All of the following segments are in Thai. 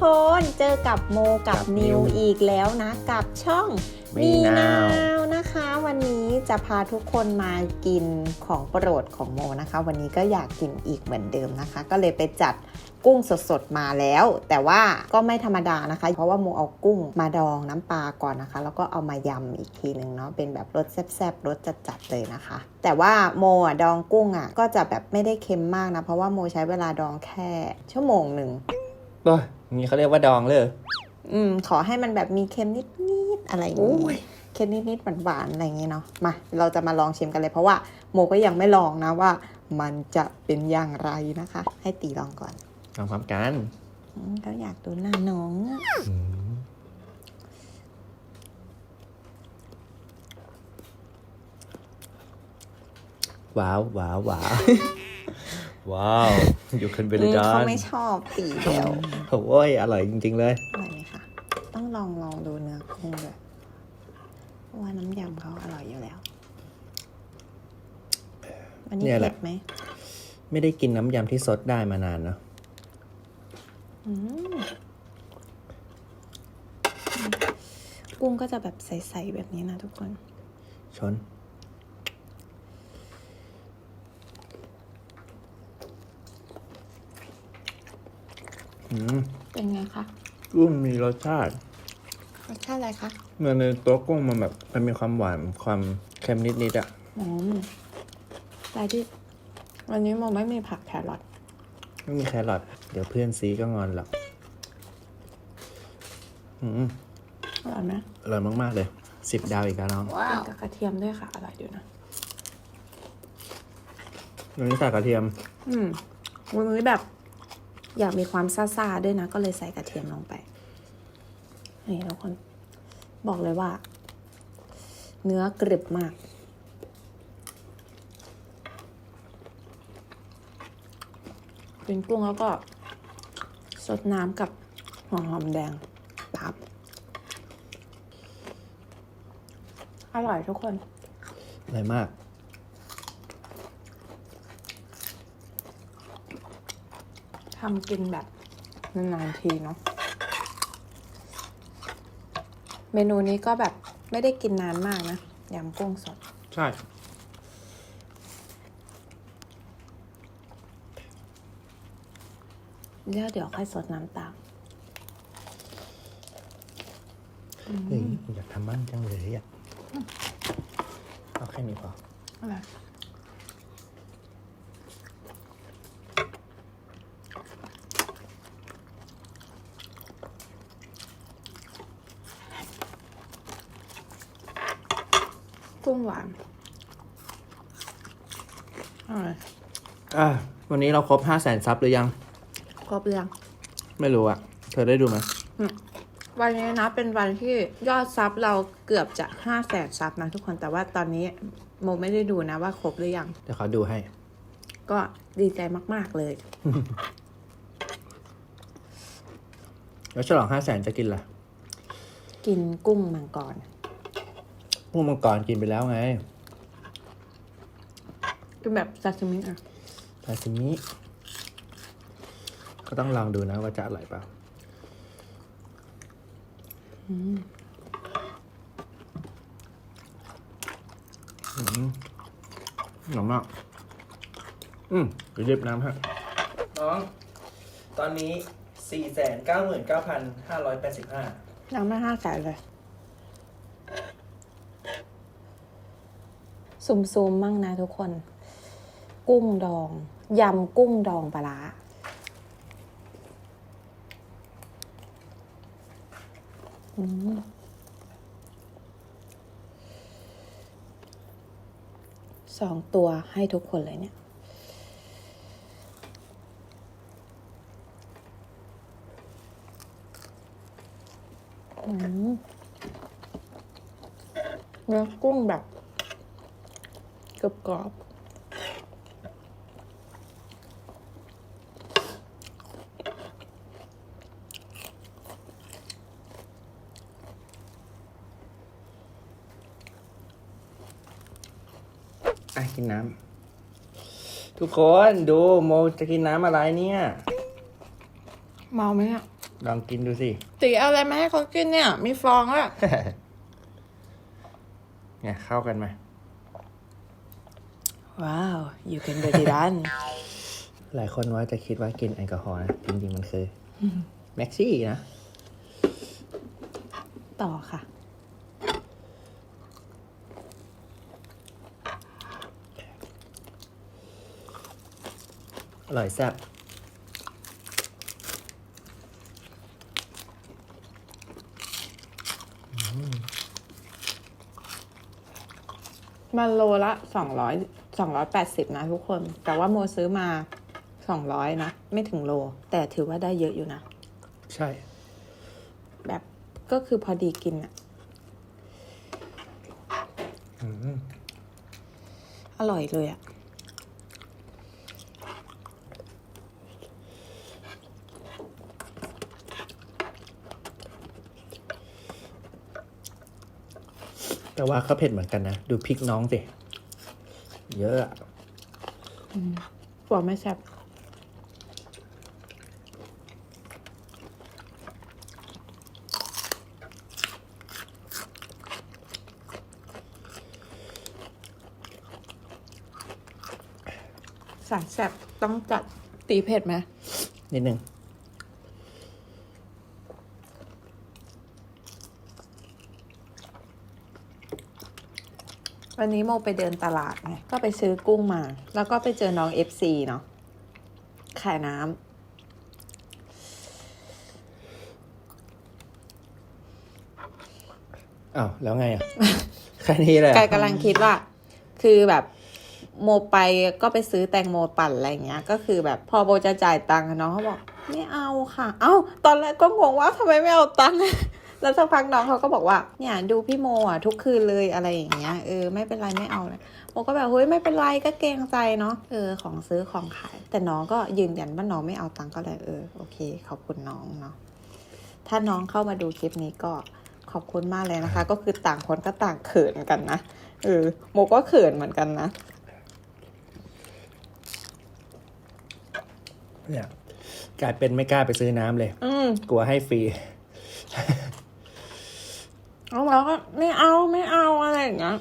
คนเจอกับโมกับกับนิวนิวอีกแล้วนะกับช่องมีมีนานาววนะคะ วันนี้จะพาทุกคนมากินของโปรดของโมนะคะ วันนี้ก็อยากกินอีกเหมือนเดิมนะคะ ก็เลยไปจัดกุ้งสดๆมาแล้ว แต่ว่าก็ไม่ธรรมดานะคะ เพราะว่าโมเอากุ้งมาดองน้ำปลาก่อนนะคะ แล้วก็เอามายำอีกทีหนึ่งเนาะเป็นแบบรสแซ่บๆรสจัดๆเลยนะคะ แต่ว่าโมอะดองกุ้งอะก็จะแบบไม่ได้เค็มมากนะเพราะว่าโมใช้เวลาดองแค่ชั่วโมงหนึ่งโอ้ย นี่เขาเรียกว่าดองเลยอืม ขอให้มันแบบมีเค็มนิดๆอะไรอย่างโอ้งี้ยเค็มนิดๆหวานๆอะไรอย่างงี้เนาะมาเราจะมาลองชิมกันเลย เพราะว่าโมก็ยังไม่ลองนะว่า มันจะเป็นอย่างไรนะคะ ให้ตีลองก่อนลองพร้อมกันอืมเขาอยากดูหน้าน้องอะว้าวว้าวว้าว ว้าว อยู่คันเบลอืมดอเขานไม่ชอบตีเดียวโอ้ยอร่อยจริง ๆ เลย อร่อยไหมคะ ต้องลองลองดูเนื้อกุ้งด้วยเพราะว่าน้ำยำเขาอร่อยอยู่แล้ว วันนี้เนี่ยแหเผ็ละดไหม ไม่ได้กินน้ำยำที่สดได้มานานเนาะอืมกุ้งก็จะแบบใส ๆ แบบนี้นะทุกคน ชน เป็นไงคะกุ้งมีรสชาติรสชาติอะไรคะเมื่อในตัวกุ้งมันแบบมันมีความหวานความเค็มนิดๆอะอืมแต่ที่วันนี้โมไม่มีผักแครอทไม่มีแครอทเดี๋ยวเพื่อนซีก็งอนหรอกอืมอร่อยไหมอร่อยมากๆเลยสิบดาวอีกแล้วน้องกินกับกระเทียมด้วยค่ะอร่อยอยู่นะวันนี้ใส่กระเทียม อืมวันนี้แบบ อยากมีความซ่าๆด้วยนะ ก็เลยใส่กระเทียมลงไป นี่ทุกคน บอกเลยว่า เนื้อกรึบมากเป็นกุ้งแล้วก็สดน้ำกับหัวหอมแดงปับอร่อยทุกคน อร่อยมาก ทำกินแบบนานๆทีเนาะเมนูนี้ก็แบบไม่ได้กินนานมากนะยำกุ้งสด ใช่ เดี๋ยวเดี๋ยวค่อยสดน้ำตามเฮ้ยอยากทำบ้างจังเลยอะเอาแค่นี้พออะไร หวานอร่อยอะวันนี้เราครบห้าแสนซับหรือยัง ครบเรื่องไม่รู้อะเธอได้ดูไหมวันนี้นะเป็นวันที่ยอดซับเราเกือบจะห้าแสนซับนะทุกคนแต่ว่าตอนนี้โมไม่ได้ดูนะว่าครบหรือยัง เดี๋ยวเขาดูให้ ก็ดีใจมาก ๆ เลย แล้วฉลองห้าแสนจะกินอะไรกินกุ้งมังกร พวกมังกรกินไปแล้วไงเป็นแบบซาซิมิอะซาซิมิก็ต้องลองดูนะว่าจะอร่อยเปล่าอืมหอมมากอืมเดี๋ยวเรียบน้ำฮะน้อง ตอนนี้สี่แสนเก้าหมื่นเก้าพันห้าร้อยแปดสิบห้ายังไม่ห้าแสนเลย ซุมซูมๆมั่งนะทุกคน กุ้งดอง ยำกุ้งดองปลาร้าอืมสองตัวให้ทุกคนเลยเนี่ย เนื้อกุ้งแบบ กรอบกรอบๆอะกินน้ำทุกคนดูโมจะกินน้ำอะไรเนี่ย เมาไหมเนี่ยลองกินดูสิ ตีเอาอะไรมาให้เขากินเนี่ย มีฟองอะเนี่ยเข้ากันไหม ว้าว you can get it done หลายคนว่าจะคิดว่ากินแอลกอฮอล์นะ จริง ๆ มันคือแม็กซี่นะ ต่อค่ะ อร่อยแซ่บมันโลละสองร้อย สองร้อยแปดสิบนะทุกคน แต่ว่าโมซื้อมาสองร้อยนะ ไม่ถึงโล แต่ถือว่าได้เยอะอยู่นะ ใช่ แบบก็คือพอดีกินอะอร่อยเลยอะแต่ว่าก็เผ็ดเหมือนกันนะ ดูพริกน้องสิ เยอะอะกลัวไม่แซ่บสายแซ่บต้องจัดตีเผ็ดไหมนิดนึง วันนี้โมไปเดินตลาดไงก็ไปซื้อกุ้งมา แล้วก็ไปเจอน้องเอฟซีเนาะขายน้ำอ้าวแล้วไงอะ แค่นี้เลยกายกำลังคิดว่า คือแบบโมไปก็ไปซื้อแตงโมปั่นอะไรเงี้ย ก็คือแบบพอโบจะจ่ายตังค์อะน้องเขาบอก ไม่เอาค่ะ เอ้า ตอนแรกก็งงว่าทำไมไม่เอาตังค์ แล้วสักพักน้องเขาก็บอกว่าเนี่ยดูพี่โมอะทุกคืนเลยอะไรอย่างเงี้ยเออไม่เป็นไรไม่เอาเลยโมก็แบบเฮ้ยไม่เป็นไรก็เกรงใจเนาะเออของซื้อของขาย แต่น้องก็ยืนยันว่าน้องไม่เอาตังค์ก็เลยเออโอเค ขอบคุณน้องเนาะถ้าน้องเข้ามาดูคลิปนี้ก็ขอบคุณมากเลยนะคะ ก็คือต่างคนก็ต่างเขินกันนะเออโมก็เขินเหมือนกันนะเนี่ยกลายเป็นไม่กล้าไปซื้อน้ำเลย อืมกลัวให้ฟรี แล้วเราก็ไม่เอาไม่เอาอะไรอย่างเงี้ย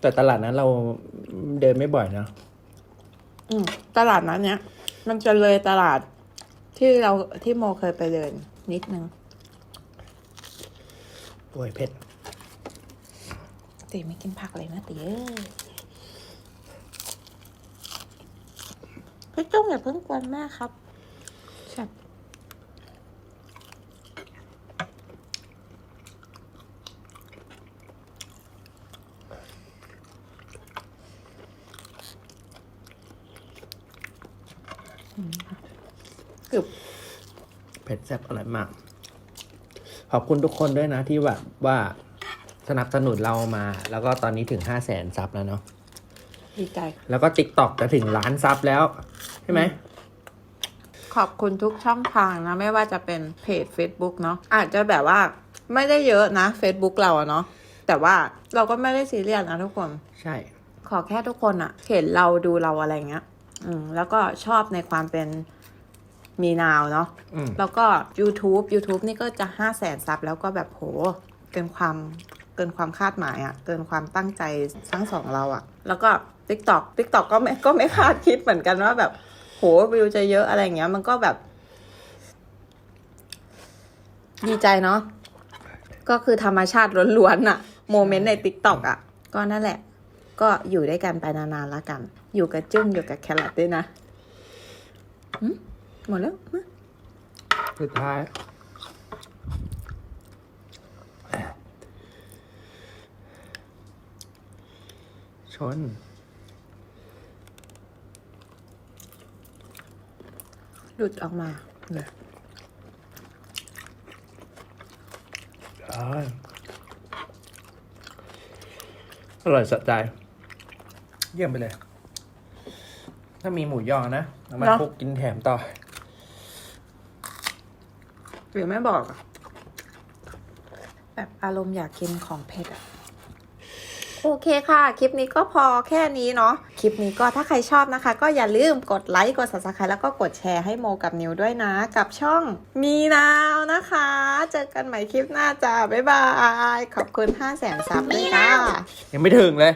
แต่ตลาดนั้นเราเดินไม่บ่อยนะอืมตลาดนั้นเนี้ยมันจะเลยตลาดที่เราที่โมเคยไปเดินนิดนึงโอ้ยเผ็ดตีไม่กินผักเลยนะตีเอ้ยพี่จุ้งอย่าเพิ่งกวนแม่ครับแซ่บ กรึบเผ็ดแซ่บอร่อยมาก ขอบคุณทุกคนด้วยนะที่แบบว่าสนับสนุนเรามา แล้วก็ตอนนี้ถึงห้าแสนซับแล้วเนาะดีใจ แล้วก็ติ๊กต็อกจะถึงล้านซับแล้ว ใช่ไหม ขอบคุณทุกช่องทางนะ ไม่ว่าจะเป็นเพจ Facebook เนาะอาจจะแบบว่าไม่ได้เยอะนะ Facebook เราอะเนาะแต่ว่าเราก็ไม่ได้ซีเรียสนะทุกคน ใช่ ขอแค่ทุกคนอะเห็นเราดูเราอะไรเงี้ย อืมแล้วก็ชอบในความเป็นมีนาวเนาะอืมแล้วก็ YouTube YouTube นี่ก็จะห้าแสนซับแล้วก็แบบโห เกินความเกินความคาดหมายอะเกินความตั้งใจทั้งสองเราอะแล้วก็ TikTok TikTok ก็ไม่ก็ไม่คาดคิดเหมือนกันว่าแบบ โหวิวจะเยอะอะไรเงี้ย มันก็แบบ ดีใจเนาะก็คือธรรมชาติล้วนๆอะโมเมนต์ใน TikTok อะก็นั่นแหละ ก็อยู่ด้วยกันไปนานๆแล้วกัน อยู่กับจุ้งอยู่กับแครอทด้วยนะหึหมดแล้วมาสุดท้าย ชนหลุดออกมาเนี่ยอร่อยอร่อยสะใจ เยี่ยมไปเลย ถ้ามีหมูยอนะเอามาคลุกกินแถมต่อ หรือไม่บอกอะแบบอารมณ์อยากกินของเผ็ดอะโอเคค่ะ คลิปนี้ก็พอแค่นี้เนาะคลิปนี้ก็ถ้าใครชอบนะคะ ก็อย่าลืมกดไลค์กด subscribe แล้วก็กดแชร์ให้โมกับนิวด้วยนะ กับช่องมีนาวนะคะ เจอกันใหม่คลิปหน้าจ้าบ๊ายบาย ขอบคุณ5แสนซับด้วยค่ะ ยังไม่ถึงเลย